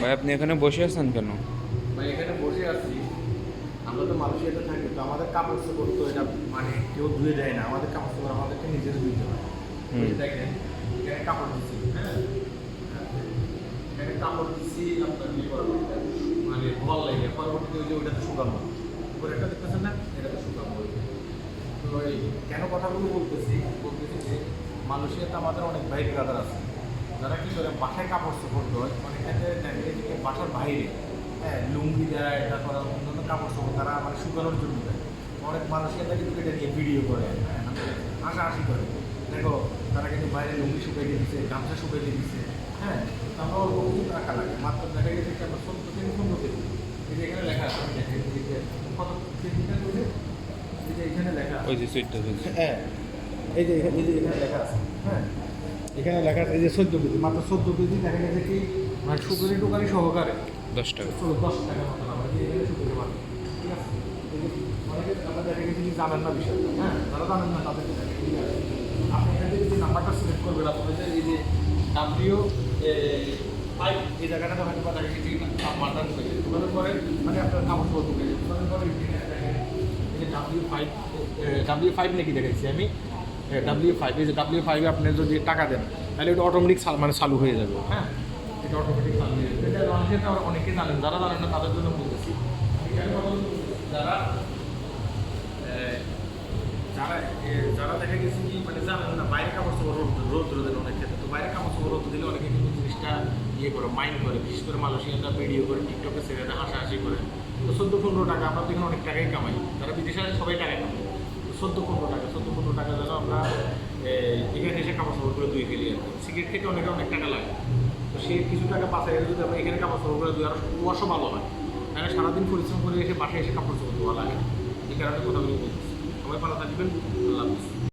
ভাই আপনি এখানে বসে আছেন কেন? ভাই এখানে বসে আছি। আমরা তো মালয়েশিয়াতে থাকি তো আমাদের কাপড় চোপড় তো এটা মানে কেউ ধুয়ে দেয় না। আমাদের কাপড় চোপড় আমাদেরকে নিজের ধুইতে হয়। দেখেন এখানে কাপড় দিচ্ছি হ্যাঁ? এখানে কাপড় দিচ্ছি আপনার ইয়ে জন্য। মানে ভালো লাগে পরবর্তীতে ওই যে ওইটাতে শুকাবো। উপরে একটা দেখতেছেন না? এটাতে শুকাবো তো এই কেন কথাগুলো বলতেছি? বলতেছি যে মালয়েশিয়াতে আমাদের অনেক ভাই ব্রাদার আছে। যারা কি করে বাসায় কাপড় চোপড় দেয় অনেক ক্ষেত্রে দেখা বাসার বাইরে হ্যাঁ লুঙ্গি দেয় তারপর অন্যান্য কাপড় চোপড় তারা মানে শুকানোর জন্য দেয়। অনেক মালয়েশিয়াতে কিন্তু এটা নিয়ে ভিডিও করে হ্যাঁ হাসাহাসি করে। দেখো তারা কিন্তু বাইরে লুঙ্গি শুকাইতে দিচ্ছে গামছা শুকাইতে দিচ্ছে হ্যাঁ তারপর কিন্তু টাকা লাগে। মাত্র দেখা গেছে আমরা সত্তর থেকে পনেরো কেজি এই যে এখানে লেখা আছে দেখাই দিই যে কত কেজিটা করে এই যে এখানে লেখা ওই যে সুইটটা হ্যাঁ এই যে এই যে এখানে লেখা আছে হ্যাঁ এখানে লেখা এই যে চোদ্দ কেজি মাত্র চোদ্দ কেজি দেখা গেছে কি মানে শুকুরি টুকারি সহকারে দশ টাকা। চলো দশ টাকা মতো আমরা যে এখানে শুকুরি পাবো ঠিক আছে? অনেকে আমরা দেখা গেছে কি জানেন না বিষয়টা হ্যাঁ? যারা জানেন না আছে? আপনি এখান থেকে যে নাম্বারটা সিলেক্ট করবেন আপনাদের এই যে ডাব্লিউ ফাইভ এই জায়গাটাতে হয়তো বা দেখা গেছে নাম্বারটা ঢুকে যায়। ঢুকানোর পরে মানে আপনার কাপড় যায়। ঢুকানোর পরে এই যে ডাব্লিউ ফাইভ ডাব্লিউ ফাইভ নাকি দেখাচ্ছি আমি? ডাব্লিউ ফাইভ এই যে ডাব্লিউ ফাইভে আপনি যদি টাকা দেন, তাহলে ওটা অটোমেটিক মানে চালু হয়ে যাবে। হ্যাঁ এটা অটোমেটিক চালু হয়ে যাবে। এটা মানুষের অনেকে জানেন, যারা জানেন না, তাদের জন্য বলতেছি। যারা যারা যারা দেখা গেছে কি মানে জানেন না বাইরে কাপড় রোদ রোদ রোদের অনেক ক্ষেত্রে। তো বাইরে কাপড় চোপড় রোদ দিলে অনেকে কিন্তু জিনিসটা ইয়ে করে মাইন্ড করে। বিশেষ করে মালয়েশিয়ানরা ভিডিও করে টিকটকে ছেড়ে হাসাহাসি করে। তো চোদ্দ পনেরো টাকা, আমরা তো অনেক টাকাই কামাই। যারা বিদেশে সবাই টাকা কামাই চোদ্দ পনেরো টাকা, চোদ্দ পনেরো টাকা যেন আমরা এখানে এসে কাপড় করে দুই ফেলি আর সিগারেট খেতে অনেকে অনেক টাকা লাগে। তো সে কিছু টাকা বাঁচাই যদি আমরা এখানে কাপড় করে দুই আরও কুয়াশা ভালো হয়। তাহলে সারাদিন পরিশ্রম করে এসে বাসায় এসে কাপড় চোপড় ধোয়া লাগে। এই কারণে কথাগুলো বলছি। সবাই ভালো থাকবেন। আল্লাহ হাফিজ।